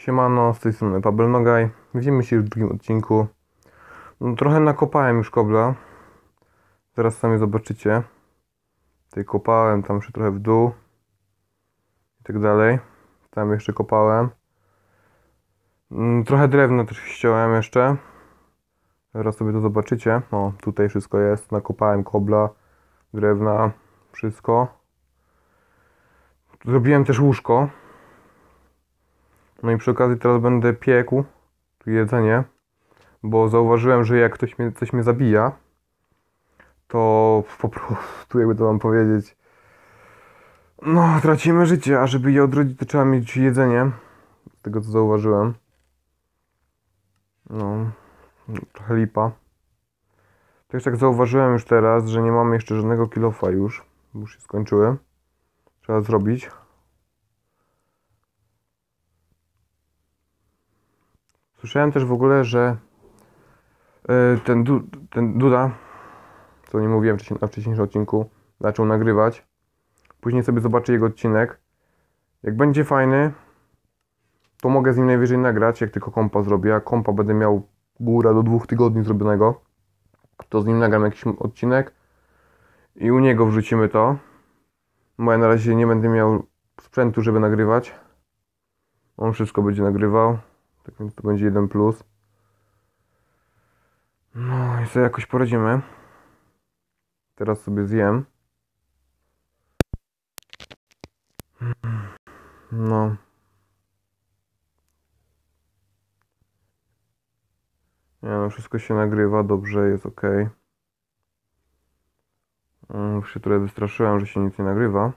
Siemano, z tej strony Pabel Nogaj. Widzimy się w drugim odcinku. No, trochę nakopałem już kobla. Zaraz sami zobaczycie. Tutaj kopałem, tam jeszcze trochę w dół. I tak dalej. Tam jeszcze kopałem. Mm, Trochę drewna też ściąłem jeszcze. Zaraz sobie to zobaczycie. O, tutaj wszystko jest. Nakopałem kobla, drewna, wszystko. Zrobiłem też łóżko. No i przy okazji teraz będę piekł tu jedzenie, bo zauważyłem, że jak ktoś mnie, coś mnie zabija, to po prostu, jakby to mam powiedzieć, no tracimy życie, a żeby je odrodzić, to trzeba mieć jedzenie, z tego co zauważyłem. No, trochę lipa. Też tak zauważyłem już teraz, że nie mamy jeszcze żadnego kilofa już, już się skończyły. Trzeba zrobić. Słyszałem też w ogóle, że e, ten, du, ten Duda, co nie mówiłem na wcześniejszym odcinku, zaczął nagrywać. Później sobie zobaczę jego odcinek. Jak będzie fajny, to mogę z nim najwyżej nagrać, jak tylko kompa zrobię. A kompa będę miał góra do dwóch tygodni zrobionego. To z nim nagram jakiś odcinek i u niego wrzucimy to. Bo ja na razie nie będę miał sprzętu, żeby nagrywać. On wszystko będzie nagrywał. Tak więc to będzie jeden plus. No i sobie jakoś poradzimy. Teraz sobie zjem. No. Nie no, wszystko się nagrywa, dobrze, jest ok. Już się trochę wystraszyłem, że się nic nie nagrywa.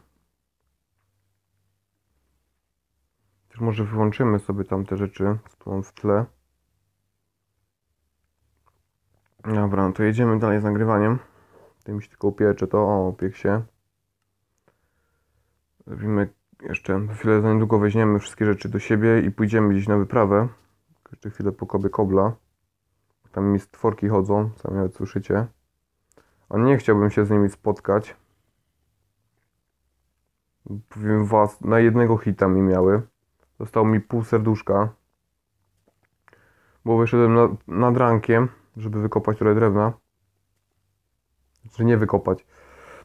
Może wyłączymy sobie tam te rzeczy, co mam w tle. Dobra, no to jedziemy dalej z nagrywaniem. Mi się tylko upiecze to, o, upiekł się. Zrobimy jeszcze, chwilę za niedługo weźmiemy wszystkie rzeczy do siebie i pójdziemy gdzieś na wyprawę. Jeszcze chwilę pokobie kobla. Tam mi stworki chodzą, sami nawet słyszycie. A nie chciałbym się z nimi spotkać. Powiem was, na jednego hita mi miały. Zostało mi pół serduszka. Bo wyszedłem na, nad rankiem, żeby wykopać trochę drewna. Znaczy nie wykopać.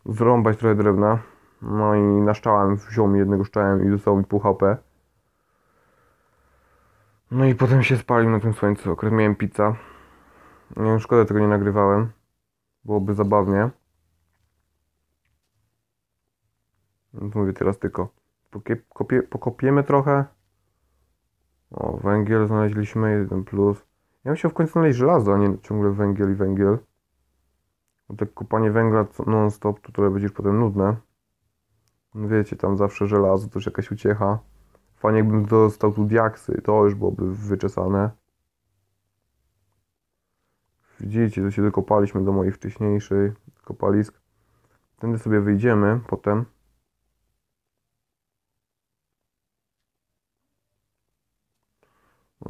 Zrąbać trochę drewna. No i naszczałem, wziął mi jednego szczałem i zostało mi pół HP. No i potem się spalił na tym słońcu. Akurat miałem pizza. Nie szkoda tego nie nagrywałem. Byłoby zabawnie. Więc mówię teraz tylko. Pokopiemy trochę. O, węgiel znaleźliśmy, jeden plus. Ja bym chciał w końcu znaleźć żelazo, a nie ciągle węgiel i węgiel. Bo tak kopanie węgla non-stop to trochę będzie potem nudne. No Wiecie, tam zawsze żelazo, to już jakaś uciecha. Fajnie jakbym dostał tu diaksy, to już byłoby wyczesane. Widzicie, to się dokopaliśmy do mojej wcześniejszej kopalisk. Tędy sobie wyjdziemy potem.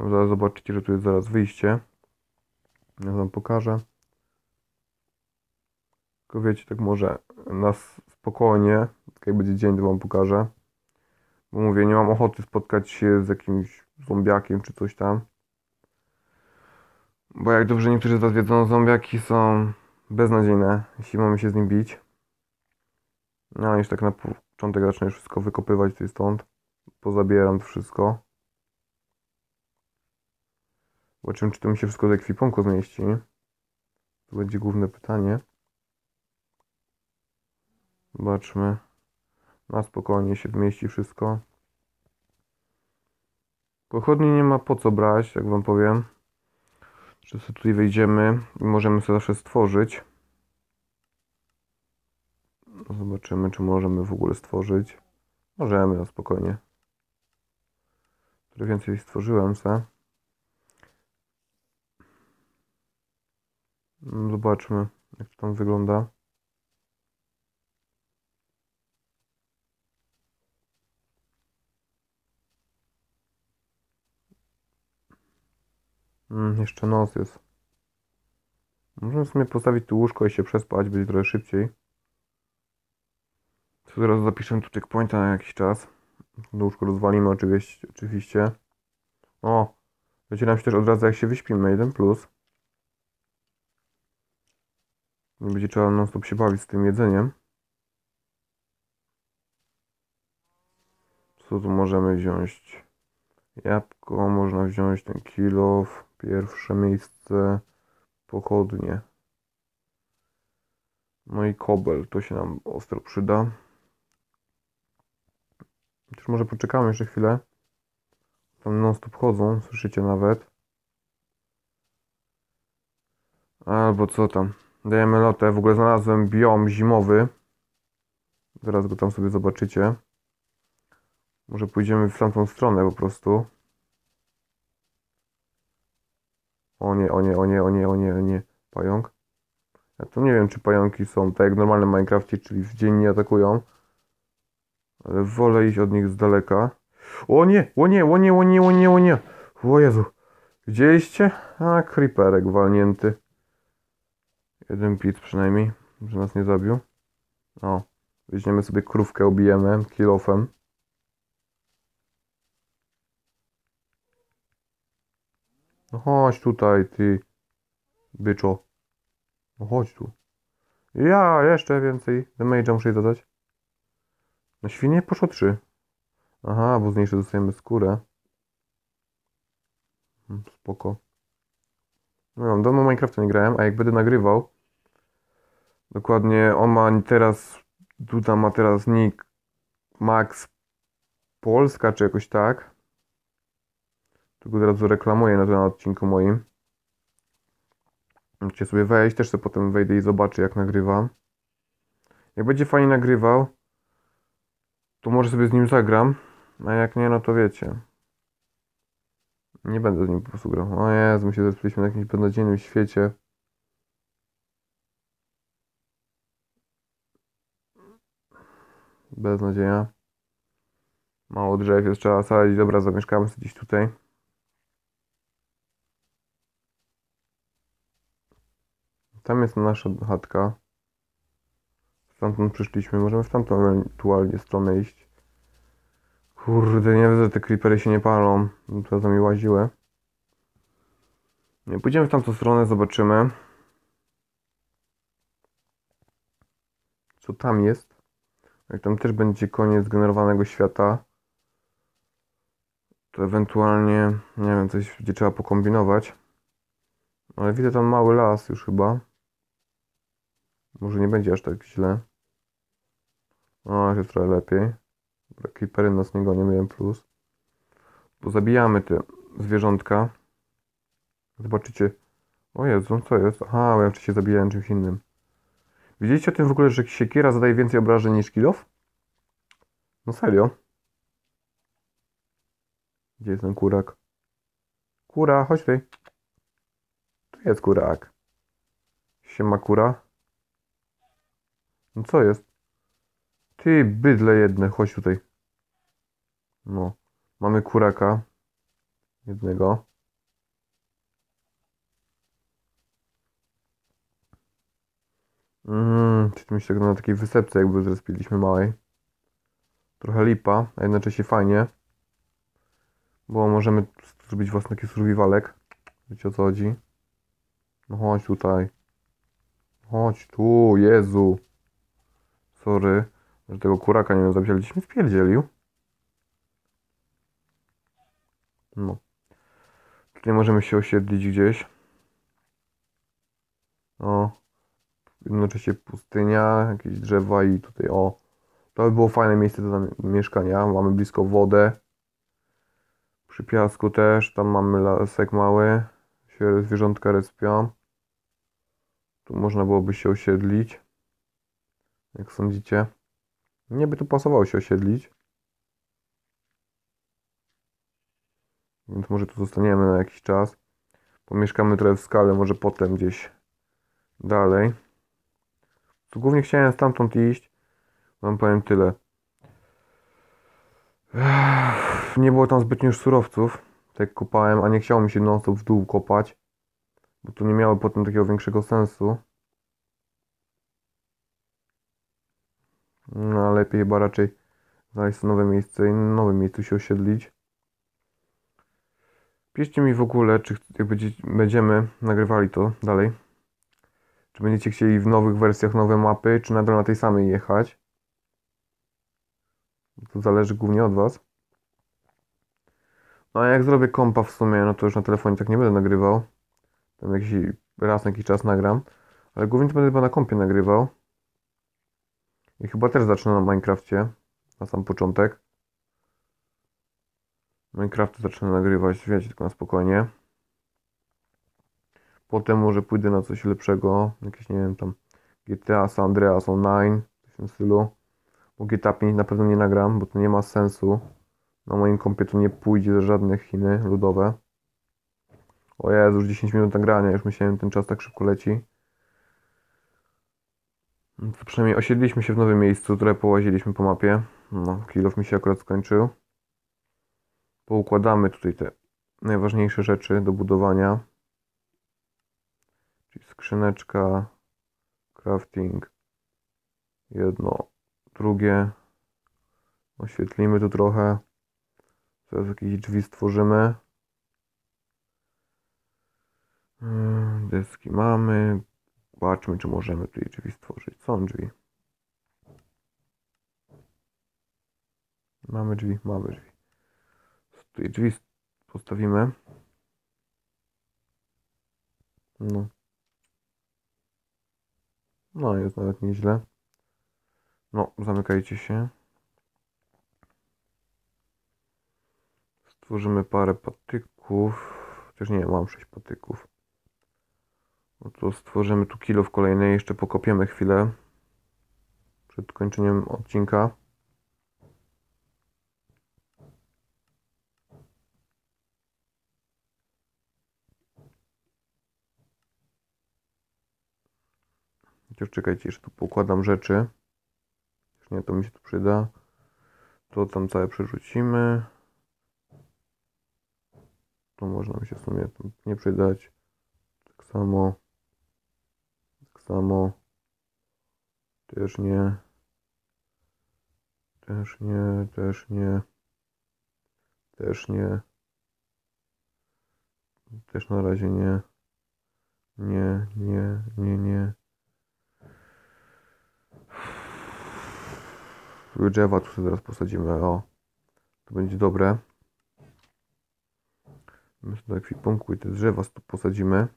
Zobaczycie, że tu jest zaraz wyjście. Ja wam pokażę. Tylko wiecie, tak może na spokojnie, tak jak będzie dzień, to wam pokażę. Bo mówię, nie mam ochoty spotkać się z jakimś zombiakiem czy coś tam. Bo jak dobrze niektórzy z was wiedzą, zombiaki są beznadziejne, jeśli mamy się z nim bić. No już tak na początek zacznę już wszystko wykopywać tutaj stąd. Pozabieram to wszystko. Zobaczymy, czy to mi się wszystko do ekwipunku zmieści. To będzie główne pytanie. Zobaczmy. Na spokojnie się zmieści wszystko. Pochodni nie ma po co brać, jak wam powiem. Że sobie tutaj wejdziemy i możemy sobie zawsze stworzyć. Zobaczymy, czy możemy w ogóle stworzyć. Możemy, na spokojnie. Trochę więcej stworzyłem se. Zobaczmy, jak to tam wygląda. Mm, jeszcze noc jest. Możemy sobie postawić tu łóżko i się przespać, będzie trochę szybciej. To teraz zapiszę tu checkpointa na jakiś czas. To łóżko rozwalimy oczywiście. oczywiście. O, nam się też odradza jak się wyśpimy, 1 plus. Nie będzie trzeba non stop się bawić z tym jedzeniem. Co tu możemy wziąć? Jabłko, można wziąć ten kilof, pierwsze miejsce, pochodnie. No i kobel, to się nam ostro przyda. Też może poczekamy jeszcze chwilę. Tam non stop chodzą, słyszycie nawet. Albo co tam. Dajemy lotę. W ogóle znalazłem biom zimowy. Zaraz go tam sobie zobaczycie. Może pójdziemy w tamtą stronę po prostu. O nie, o nie, o nie, o nie, o nie, o nie. Pająk. Ja tu nie wiem, czy pająki są tak jak w normalnym czyli w dzień nie atakują. Ale wolę iść od nich z daleka. O nie, o nie, o nie, o nie, o nie, o nie. O Jezu. Widzieliście? A, creeperek walnięty. Jeden pit przynajmniej, że nas nie zabił. O, weźmiemy sobie krówkę, obijemy kilofem. No chodź tutaj, ty byczo. No chodź tu. Ja, jeszcze więcej damage'a muszę jej dodać. Na świnie poszło 3. Aha, bo z niej dostajemy skórę. Hmm, Spoko. No, dawno Minecrafta nie grałem, a jak będę nagrywał, dokładnie on ma teraz, Duda ma teraz nick Max Polska, czy jakoś tak. Go od razu reklamuję na tym odcinku moim. Możecie sobie wejść, też sobie potem wejdę i zobaczę jak nagrywam. Jak będzie fajnie nagrywał, to może sobie z nim zagram, a jak nie, no to wiecie. Nie będę z nim po prostu grał. O Jezu, my się zespiliśmy na jakimś beznadziejnym świecie. Beznadzieja. Mało drzew jest, trzeba sadzić. Dobra, zamieszkamy sobie gdzieś tutaj. Tam jest nasza chatka. Stamtąd przyszliśmy. Możemy w tamtą ewentualnie stronę iść. Kurde, nie widzę, te creepery się nie palą. To za mi łaziły. Nie, pójdziemy w tamtą stronę, zobaczymy. Co tam jest? Jak tam też będzie koniec generowanego świata, to ewentualnie, nie wiem, coś będzie trzeba pokombinować. Ale widzę tam mały las już chyba. Może nie będzie aż tak źle. O, jest trochę lepiej. Dobra, creepery nas nie gonią, miałem plus. Pozabijamy te zwierzątka. Zobaczycie. O Jezu, co jest? Aha, bo ja wcześniej zabijałem czymś innym. Widzieliście o tym w ogóle, że siekiera zadaje więcej obrażeń niż kilof? No serio? Gdzie jest ten kurak? Kura, chodź tutaj. Tu jest kurak. Siema kura. No co jest? Ty bydle jedne, chodź tutaj. No. Mamy kuraka. Jednego. Mmm, czy się na takiej wysepce jakby zrespiliśmy małej. Trochę lipa, a jednocześnie fajnie. Bo możemy zrobić własny taki survivalek. Wiecie o co chodzi? No chodź tutaj. Chodź tu, Jezu. Sorry, że tego kuraka nie zabić, ale mi wpierdzielił. No. Tutaj możemy się osiedlić gdzieś. O. Jednocześnie pustynia, jakieś drzewa i tutaj o. To by było fajne miejsce do mieszkania. Mamy blisko wodę. Przy piasku też, tam mamy lasek mały. Się zwierzątka respią. Tu można byłoby się osiedlić. Jak sądzicie? Nie by tu pasowało się osiedlić. Więc może tu zostaniemy na jakiś czas. Pomieszkamy trochę w skale, może potem gdzieś dalej. Głównie chciałem stamtąd iść. Wam powiem tyle. Nie było tam zbytnio surowców. Tak kopałem, a nie chciało mi się non w dół kopać. Bo to nie miało potem takiego większego sensu. No, lepiej chyba raczej znaleźć nowe miejsce i nowym miejscu się osiedlić. Piszcie mi w ogóle, czy jak będzie, będziemy nagrywali to dalej. Czy będziecie chcieli w nowych wersjach nowe mapy, czy nadal na tej samej jechać. To zależy głównie od Was. No a jak zrobię kompa w sumie, no to już na telefonie tak nie będę nagrywał. Tam jakiś raz na jakiś czas nagram. Ale głównie to będę chyba na kompie nagrywał. I chyba też zacznę na Minecrafcie. Na sam początek. Minecraft zacznę nagrywać, wiecie, tylko na spokojnie. Potem może pójdę na coś lepszego, jakieś, nie wiem, tam GTA, San Andreas Online, w tym stylu. Bo GTA 5 na pewno nie nagram, bo to nie ma sensu. Na moim kompie to nie pójdzie żadnych Chiny ludowe. O Jezu, już 10 minut nagrania, już myślałem, ten czas tak szybko leci. No to przynajmniej osiedliśmy się w nowym miejscu, trochę połaziliśmy po mapie. No, kilof mi się akurat skończył. Poukładamy tutaj te najważniejsze rzeczy do budowania. Czyli skrzyneczka, crafting, jedno, drugie. Oświetlimy tu trochę. Teraz jakieś drzwi stworzymy. Mm, Deski mamy. Zobaczmy, czy możemy tutaj drzwi stworzyć. Są drzwi. Mamy drzwi, mamy drzwi. Tutaj drzwi postawimy. No. No, jest nawet nieźle. No, zamykajcie się. Stworzymy parę patyków. Chociaż nie, mam 6 patyków. No to stworzymy tu kilo w kolejnej. Jeszcze pokopiemy chwilę. Przed kończeniem odcinka. Chociaż czekajcie, jeszcze tu pokładam rzeczy. Już nie, to mi się tu przyda. To tam całe przerzucimy. To można mi się w sumie nie przydać. Tak samo. Tak samo. Też nie. Też nie, też nie. Też nie. Też na razie nie. Nie, nie, nie, nie. Drzewa tu sobie zaraz posadzimy, o. To będzie dobre. Myślę do ekwipunku i te drzewa tu posadzimy.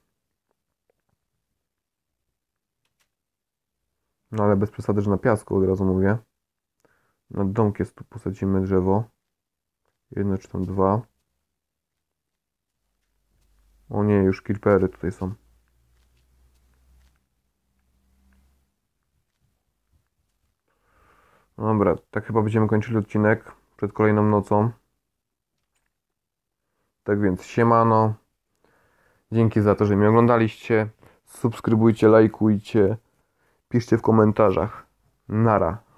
No ale bez przesady, że na piasku od razu mówię. Nad domkiem tu posadzimy drzewo. Jedno czy tam dwa. O nie, już creepery tutaj są. Dobra, tak chyba będziemy kończyli odcinek przed kolejną nocą. Tak więc siemano. Dzięki za to, że mnie oglądaliście. Subskrybujcie, lajkujcie. Piszcie w komentarzach. Nara.